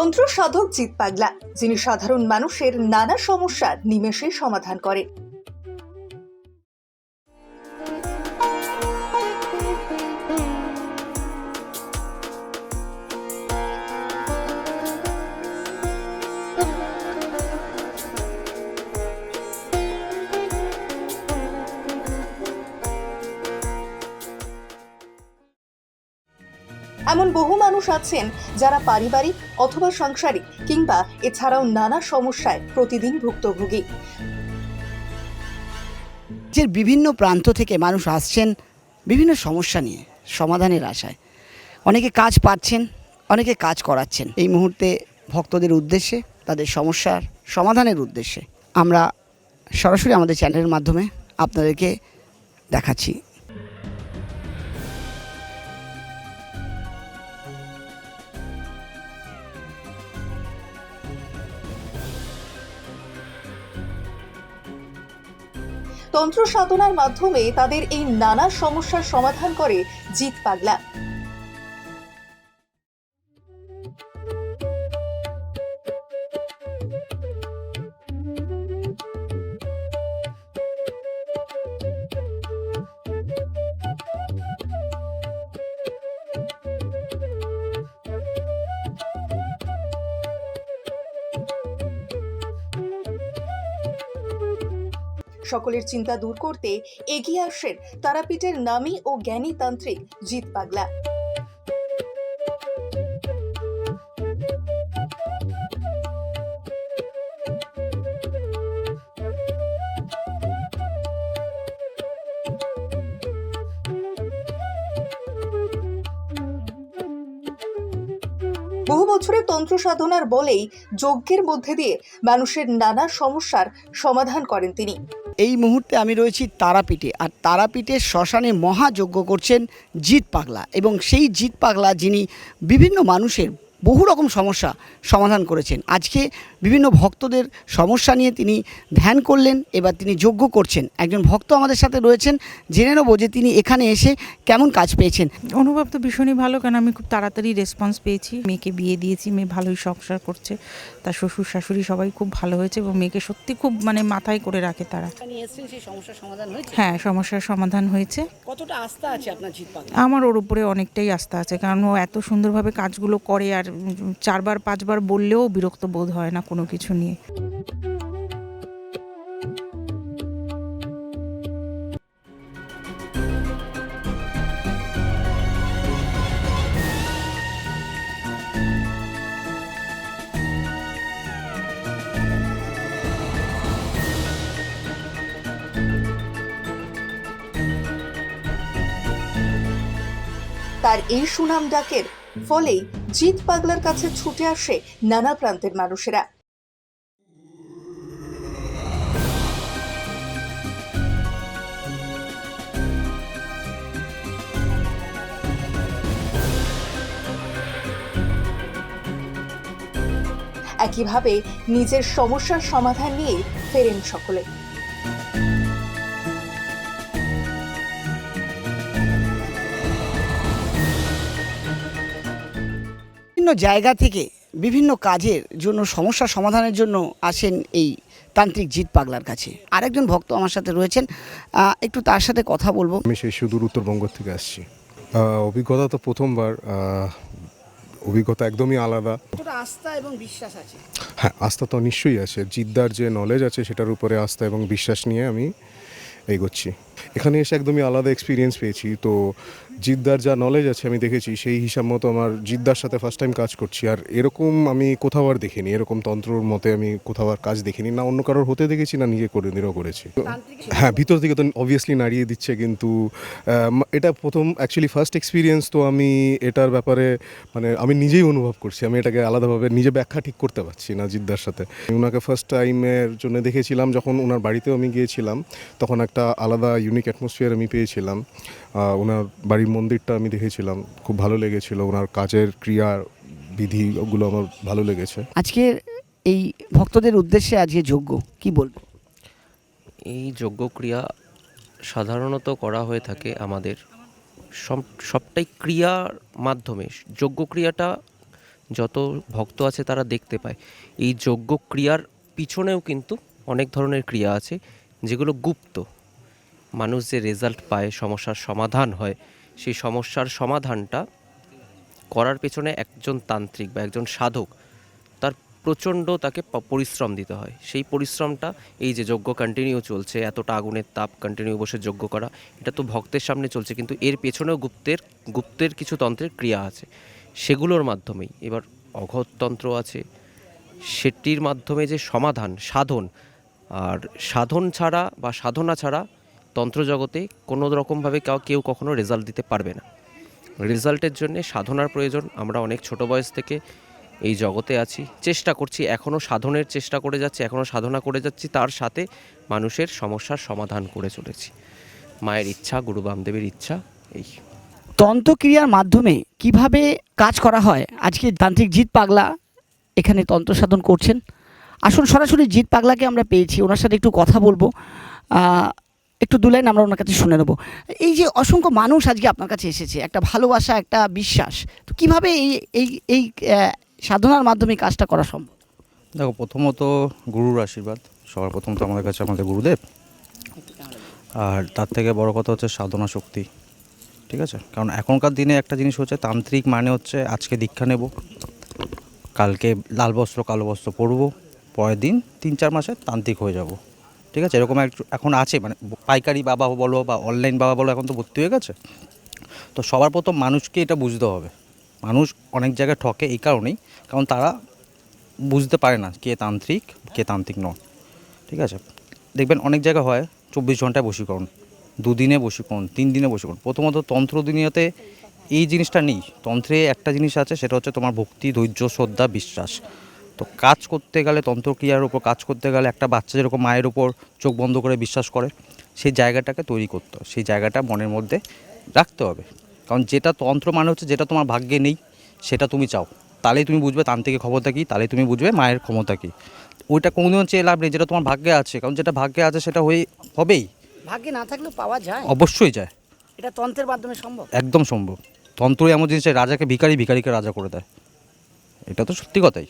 তন্ত্র সাধক জিৎ পাগলা যিনি সাধারণ মানুষের নানা সমস্যার নিমেষে সমাধান করে। এমন বহু মানুষ আছেন যারা পারিবারিক অথবা সাংসারিক কিংবা এছাড়াও নানা সমস্যায় প্রতিদিন ভুক্তভোগী। যে বিভিন্ন প্রান্ত থেকে মানুষ আসছেন বিভিন্ন সমস্যা নিয়ে, সমাধানের আশায়। অনেকে কাজ পাচ্ছেন, অনেকে কাজ করাচ্ছেন। এই মুহূর্তে ভক্তদের উদ্দেশ্যে, তাদের সমস্যার সমাধানের উদ্দেশ্যে আমরা সরাসরি আমাদের চ্যানেলের মাধ্যমে আপনাদেরকে দেখাচ্ছি। তন্ত্র সাধনার মাধ্যমে তাদের এই নানা সমস্যার সমাধান করে জিত পাগলা। সকলের চিন্তা দূর করতে এগিয়ে আসেন তারাপীঠের নামী ও জ্ঞানী তান্ত্রিক জিৎ পাগলা। বহু বছরের তন্ত্র সাধনার বলেই যজ্ঞের মধ্যে দিয়ে মানুষের নানা সমস্যার সমাধান করেন তিনি। এই মুহূর্তে আমি রয়েছি তারাপীঠে আর তারাপীঠে শ্মশানে মহাযজ্ঞ করছেন জিৎ পাগলা এবং সেই জিৎ পাগলা যিনি বিভিন্ন মানুষের বহু রকম সমস্যা সমাধান করেছেন। আজকে বিভিন্ন ভক্তদের সমস্যা নিয়ে তিনি ধ্যান করলেন এবার তিনি যোগ্য করছেন। একজন ভক্ত আমাদের সাথে রয়েছেন জেনে নেব যে তিনি এখানে এসে কেমন কাজ পেয়েছেন। অনুভব তো ভীষণই ভালো কারণ আমি খুব তাড়াতাড়ি রেসপন্স পেয়েছি। মেয়েকে বিয়ে দিয়েছি মেয়ে ভালোই সংসার করছে। তার শ্বশুর শাশুড়ি সবাই খুব ভালো হয়েছে এবং মেয়েকে সত্যি খুব মানে মাথায় করে রাখে তারা। হয়েছে? হ্যাঁ সমস্যার সমাধান হয়েছে। কতটা আস্থা আছে আপনার আমার ওর উপরে অনেকটাই আস্থা আছে কারণ ও এত সুন্দরভাবে কাজগুলো করে আর চারবার, পাঁচবার বললেও বিরক্ত বোধ হয় না কোনো কিছু নিয়ে। তার এই সুনাম ডাকের ফলেই জিৎ পাগলার কাছে ছুটে আসে নানা প্রান্তের মানুষেরা। একইভাবে নিজের সমস্যার সমাধান নিয়ে ফেরেন সকলে। জায়গা থেকে বিভিন্ন কাজের জন্য সমস্যা সমাধানের জন্য আসেন এই তান্ত্রিক জিৎ পাগলার কাছে। আরেকজন ভক্ত আমার সাথে রয়েছেন। একটু তার সাথে কথা বলব। আমি সেই সুদূর উত্তরবঙ্গ থেকে আসছি। অভিজ্ঞতা তো প্রথমবার। অভিজ্ঞতা একদমই আলাদা। আস্থা এবং বিশ্বাস আছে? হ্যাঁ আস্থা তো নিশ্চয়ই আছে। জিদ্দার যে নলেজ আছে সেটার উপরে আস্থা এবং বিশ্বাস নিয়ে আমি এগোচ্ছি। এখানে এসে একদমই আলাদা এক্সপিরিয়েন্স পেয়েছি। তো জিদ্দার যা নলেজ আছে আমি দেখেছি সেই হিসাব মতো আমার জিদ্দার সাথে ফার্স্ট টাইম কাজ করছি। আর এরকম আমি কোথাও আর দেখিনি এরকম তন্ত্রর মতে আমি কোথাও আর কাজ দেখিনি। না অন্য কারোর হতে দেখেছি না নিজে করে দিনও করেছি। তো- হ্যাঁ ভিতর থেকে তো অবভিয়াসলি নাড়িয়ে দিচ্ছে কিন্তু এটা প্রথম অ্যাকচুয়ালি ফার্স্ট এক্সপিরিয়েন্স তো আমি এটার ব্যাপারে মানে আমি নিজেই অনুভব করছি। আমি এটাকে আলাদাভাবে নিজে ব্যাখ্যা ঠিক করতে পারছি না জিদ্দার সাথে। ওনাকে ফার্স্ট টাইমের জন্য দেখেছিলাম যখন ওনার বাড়িতেও আমি গিয়েছিলাম তখন একটা আলাদা ইউনিক অ্যাটমসফিয়ার আমি পেয়েছিলাম। ওনার বাড়ির মন্দিরটা আমি দেখেছিলাম। খুব ভালো লেগেছিল। ওনার কাজের ক্রিয়া বিধি ওগুলো আমার ভালো লেগেছে। আজকে এই ভক্তদের উদ্দেশ্যে আজকে যোগ্য কি বলব? এই যজ্ঞক্রিয়া সাধারণত করা হয়ে থাকে আমাদের সব সবটাই ক্রিয়ার মাধ্যমে। যজ্ঞক্রিয়াটা যত ভক্ত আছে তারা দেখতে পায়। এই যজ্ঞ ক্রিয়ার পিছনেও কিন্তু অনেক ধরনের ক্রিয়া আছে যেগুলো গুপ্ত। মানুষ যে রেজাল্ট পায়, সমস্যার সমাধান হয়, সেই সমস্যার সমাধানটা করার পেছনে একজন তান্ত্রিক বা একজন সাধক, তার প্রচণ্ড তাকে পরিশ্রম দিতে হয়। সেই পরিশ্রমটা এই যে যজ্ঞ কন্টিনিউ চলছে, এতটা আগুনের তাপ কন্টিনিউ বসে যজ্ঞ করা, এটা তো ভক্তের সামনে চলছে, কিন্তু এর পেছনেও গুপ্তের গুপ্তের কিছু তন্ত্রের ক্রিয়া আছে। সেগুলোর মাধ্যমেই, এবার অঘতন্ত্র আছে, সেটির মাধ্যমে যে সমাধান, সাধন, আর সাধন ছাড়া বা সাধনা ছাড়া তন্ত্রজগতে কোনো রকমভাবে কেউ- কেউ কখনো রেজাল্ট দিতে পারবে না। রেজাল্টের জন্য সাধনার প্রয়োজন। আমরা অনেক ছোট বয়স থেকে এই জগতে আছি। চেষ্টা করছি এখনও সাধনের চেষ্টা করে যাচ্ছি এখনও সাধনা করে যাচ্ছি। তার সাথে মানুষের সমস্যার সমাধান করে চলেছি। মায়ের ইচ্ছা, গুরু বামদেবের ইচ্ছা, এই। তন্ত্রক্রিয়ার মাধ্যমে কীভাবে কাজ করা হয়? আজকে তান্ত্রিক জিৎ পাগলা এখানে তন্ত্র সাধন করছেন। আসুন সরাসরি জিৎ পাগলাকে আমরা পেয়েছি। ওনার সাথে একটু কথা বলব। একটু দু লাইন আমরা ওনার কাছে শুনে নেব। এই যে অসংখ্য মানুষ আজকে আপনার কাছে এসেছে, একটা ভালোবাসা, একটা বিশ্বাস, তো কীভাবে এই এই এই সাধনার মাধ্যমে কাজটা করা সম্ভব? দেখো, প্রথমত গুরুর আশীর্বাদ, সবার প্রথম তো আমাদের কাছে আমাদের গুরুদেব। আর তার থেকে বড় কথা হচ্ছে সাধনা শক্তি, ঠিক আছে? কারণ এখনকার দিনে একটা জিনিস হচ্ছে, তান্ত্রিক মানে হচ্ছে আজকে দীক্ষা নেব, কালকে লাল বস্ত্র, কালো বস্ত্র পরবো, পরের দিন তিন চার মাসে তান্ত্রিক হয়ে যাব। ঠিক আছে? এরকম এখন আছে মানে পাইকারি বাবা বলো বা অনলাইন বাবা বলো, এখন তো ভর্তি হয়ে গেছে। তো সবার প্রথম মানুষকে এটা বুঝতে হবে। মানুষ অনেক জায়গায় ঠকে এই কারণেই, কারণ তারা বুঝতে পারে না কে তান্ত্রিক কে তান্ত্রিক নয় ঠিক আছে? দেখবেন অনেক জায়গা হয় চব্বিশ ঘন্টায় বশীকরণ, দুদিনে বসীকরণ তিন দিনে বশীকরণ। প্রথমত তন্ত্র দুনিয়াতে এই জিনিসটা নেই। তন্ত্রে একটা জিনিস আছে, সেটা হচ্ছে তোমার ভক্তি, ধৈর্য, শ্রদ্ধা, বিশ্বাস। তো কাজ করতে গেলে তন্ত্রক্রিয়ার উপর কাজ করতে গেলে একটা বাচ্চা যেরকম মায়ের উপর চোখ বন্ধ করে বিশ্বাস করে সেই জায়গাটাকে তৈরি করতে হবে সেই জায়গাটা মনের মধ্যে রাখতে হবে। কারণ যেটা তন্ত্র মানে হচ্ছে যেটা তোমার ভাগ্যে নেই সেটা তুমি চাও। তাহলেই তুমি বুঝবে তান্ত্রিকের ক্ষমতা কী তাহলেই তুমি বুঝবে মায়ের ক্ষমতা কী। ওইটা কোনোদিনও চেয়ে লাভ নেই যেটা তোমার ভাগ্যে আছে। কারণ যেটা ভাগ্যে আছে সেটা হয়ে হবেই। ভাগ্যে না থাকলেও পাওয়া যায়। অবশ্যই যায়। এটা তন্ত্রের মাধ্যমে সম্ভব? একদম সম্ভব। তন্ত্র এমন জিনিস রাজাকে ভিখারি ভিখারিকে রাজা করে দেয়। এটা তো সত্যি কথাই।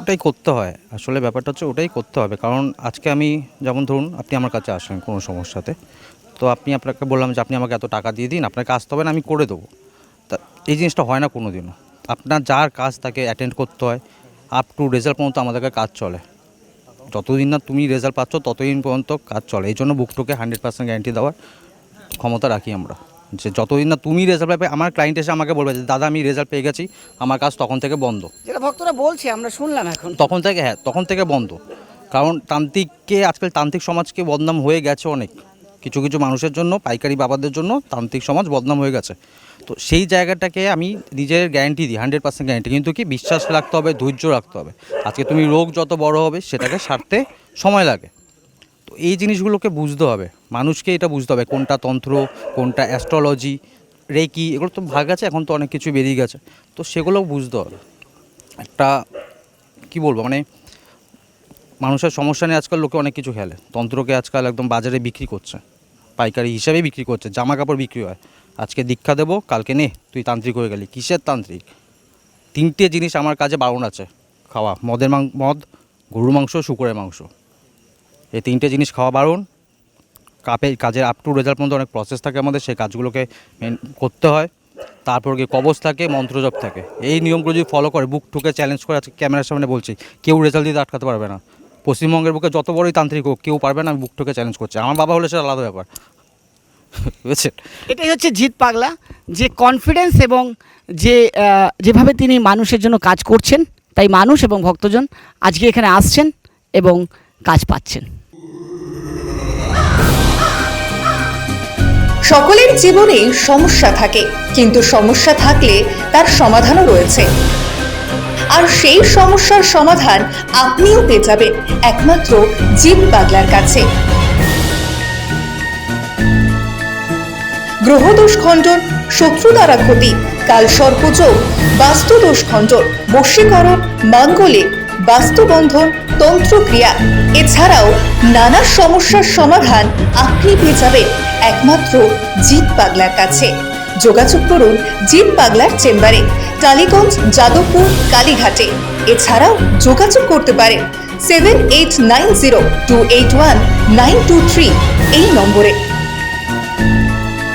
ওটাই করতে হয়। আসলে ব্যাপারটা হচ্ছে ওটাই করতে হবে। কারণ আজকে আমি, যেমন ধরুন, আপনি আমার কাছে আসেন কোনো সমস্যাতে, তো আপনি আপনাকে বললাম যে, আপনি আমাকে এত টাকা দিয়ে দিন আপনাকে আসতে হবে না, আমি করে দেবো। তা এই জিনিসটা হয় না কোনো দিনও আপনার যার কাজ তাকে অ্যাটেন্ড করতে হয়। আপ টু রেজাল্ট পর্যন্ত আমাদেরকে কাজ চলে। যতদিন না তুমি রেজাল্ট পাচ্ছ, ততদিন পর্যন্ত কাজ চলে। এই জন্য বুকটোকে হান্ড্রেড পার্সেন্ট গ্যারান্টি দেওয়ার ক্ষমতা রাখি আমরা। যে যতদিন না তুমি রেজাল্ট পাবে আমার ক্লায়েন্ট এসে আমাকে বলবে যে দাদা আমি রেজাল্ট পেয়ে গেছি আমার কাজ তখন থেকে বন্ধ। যেটা ভক্তরা বলছে আমরা শুনলাম এখন। তখন থেকে হ্যাঁ তখন থেকে বন্ধ। কারণ তান্ত্রিককে আজকাল তান্ত্রিক সমাজকে বদনাম হয়ে গেছে অনেক। কিছু কিছু মানুষের জন্য পাইকারি বাবাদের জন্য তান্ত্রিক সমাজ বদনাম হয়ে গেছে। তো সেই জায়গাটাকে আমি নিজের গ্যারান্টি দিই হান্ড্রেড পার্সেন্ট গ্যারান্টি কিন্তু কি বিশ্বাস রাখতে হবে ধৈর্য রাখতে হবে। আজকে তুমি রোগ যত বড় হবে সেটাকে সারতে সময় লাগে। তো এই জিনিসগুলোকে বুঝতে হবে। মানুষকে এটা বুঝতে হবে, কোনটা তন্ত্র, কোনটা অ্যাস্ট্রোলজি রেকি এগুলো তো ভাগ আছে, এখন তো অনেক কিছু বেরিয়ে গেছে। তো সেগুলোও বুঝতে হবে। একটা, কি বলব মানে মানুষের সমস্যা নিয়ে আজকাল লোকে অনেক কিছু খেলে। তন্ত্রকে আজকাল একদম বাজারে বিক্রি করছে, পাইকারি হিসাবে বিক্রি করছে জামা কাপড় বিক্রি হয়। আজকে দীক্ষা দেবো, কালকে নে, তুই তান্ত্রিক হয়ে গেলি। কিসের তান্ত্রিক? তিনটে জিনিস আমার কাছে বারণ আছে, খাওয়া, মদের মাং, মদ, গরুর মাংস, শুকুরের মাংস। এই তিনটে জিনিস খাওয়া বারণ। কাপে, কাজের আপ টু রেজাল্ট পর্যন্ত অনেক প্রসেস থাকে আমাদের, সেই কাজগুলোকে করতে হয়। তারপর গিয়ে কবচ থাকে, মন্ত্রজপ থাকে। এই নিয়মগুলো যদি ফলো করে বুক ঠুকে চ্যালেঞ্জ করে, আজকে ক্যামেরার সামনে বলছি, কেউ রেজাল্ট দিতে আটকাতে পারবে না। পশ্চিমবঙ্গের বুকে যত বড়ই তান্ত্রিক হোক, কেউ পারবে না আমি বুক ঠুকে চ্যালেঞ্জ করছি। আমার বাবা হলে সেটা আলাদা ব্যাপার। বুঝছেন? এটাই হচ্ছে জিৎ পাগলা। যে কনফিডেন্স এবং যে যেভাবে তিনি মানুষের জন্য কাজ করছেন, তাই মানুষ এবং ভক্তজন আজকে এখানে আসছেন এবং কাজ পাচ্ছেন। সকলের জীবনে সমস্যা থাকে, কিন্তু সমস্যা থাকলে তার সমাধানও রয়েছে। আর সেই সমস্যার সমাধান আপনিও পেয়ে যাবেন একমাত্র জিৎ বাগলার কাছে। গ্রহদোষ খণ্ডন, শত্রু দ্বারা ক্ষতি, কাল সর্পযোগ বাস্তুদোষ খণ্ডন, বশীকরণ মাঙ্গলিক বাস্তুবন্ধন, তন্ত্রক্রিয়া, এছাড়াও নানা সমস্যার সমাধান আপনি পেয়ে যাবেন একমাত্র জিৎ পাগলার কাছে। যোগাযোগ করুন জিৎ পাগলার চেম্বারে, টালিগঞ্জ, যাদবপুর, কালীঘাটে। এছাড়াও যোগাযোগ করতে পারেন seven eight nine zero two eight one nine two three এই নম্বরে।